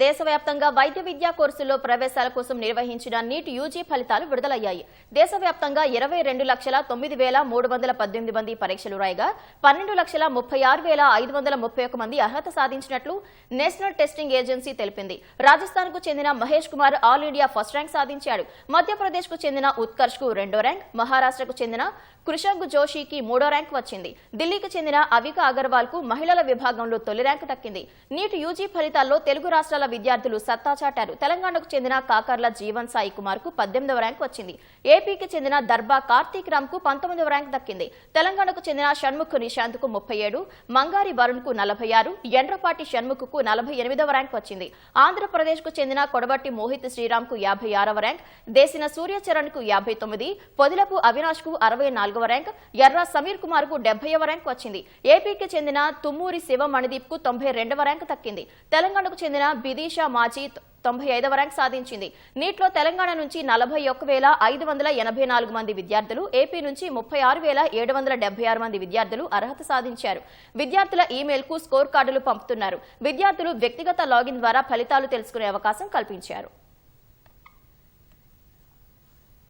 దేశవ్యాప్తంగా వైద్య విద్యా కోర్సుల్లో ప్రవేశాల కోసం నిర్వహించిన నీట్ యూజీ ఫలితాలు విడుదలయ్యాయి. దేశవ్యాప్తంగా ఇరవై రెండు లక్షల తొమ్మిది వేల మూడు వందల పద్దెనిమిది మంది పరీక్షలు రాయగా పన్నెండు లక్షల ముప్పై ఆరు వేల ఐదు వందల ముప్పై ఒక మంది అర్హత సాధించినట్లు నేషనల్ టెస్టింగ్ ఏజెన్సీ తెలిపింది. రాజస్థాన్కు చెందిన Mahesh Kumar all India first rank సాధించాడు. మధ్యప్రదేశ్కు చెందిన ఉత్కర్ష్కు రెండో ర్యాంక్ మహారాష్ట్రకు చెందిన కృషంగ్ జోషికి మూడో ర్యాంక్ వచ్చింది. ఢిల్లీకి చెందిన అవిక అగర్వాల్కు మహిళల విభాగంలో తొలి ర్యాంకు దక్కింది. నీట్ యూజీ ఫలితాల్లో తెలుగు రాష్ట్రాల విద్యార్థులు సత్తా చాటారు. తెలంగాణకు చెందిన కాకర్ల జీవన్ సాయి కుమార్కు పద్దెనిమిదవ ర్యాంక్ వచ్చింది. ఏపీకి చెందిన దర్బా కార్తీక్ రామ్కు పంతొమ్మిదవ ర్యాంక్ దక్కింది. తెలంగాణకు చెందిన షణ్ముఖ్ నిశాంత్కు ముప్పై ఏడు మంగారి వరుణ్కు నలభై ఆరు ఎండ్రపాటి షణ్ముఖ్కు నలభై ఎనిమిదవ ర్యాంక్ వచ్చింది. ఆంధ్రప్రదేశ్కు చెందిన కొడబట్టి మోహిత్ శ్రీరామ్కు యాభై ఆరవ ర్యాంక్ దేశిన సూర్యచరణ్కు యాభై తొమ్మిది పొదిలపు అవినాష్కు అరవై నాలుగవ ర్యాంక్ ఎర్ర సమీర్ కుమార్కు డెబ్బైవ ర్యాంక్ వచ్చింది. ఏపీకి చెందిన తుమ్మూరి శివ మణిదీప్కు తొంభై రెండవ ర్యాంక్ దక్కింది. తెలంగాణకు చెందిన బి బిదీషా మాజీ తొంభై ఐదవ ర్యాంక్ సాధించింది. నీట్లో తెలంగాణ నుంచి నలభై ఒక్క వేల ఐదు వందల ఎనభై నాలుగు మంది విద్యార్థులు ఏపీ నుంచి ముప్పై ఆరు వేల ఏడు వందల డెబ్బై ఆరు మంది విద్యార్థులు అర్హత సాధించారు. విద్యార్థుల ఈమెయిల్కు స్కోర్ కార్డులు పంపుతున్నారు. విద్యార్థులు వ్యక్తిగత లాగిన్ ద్వారా ఫలితాలు తెలుసుకునే అవకాశం కల్పించారు.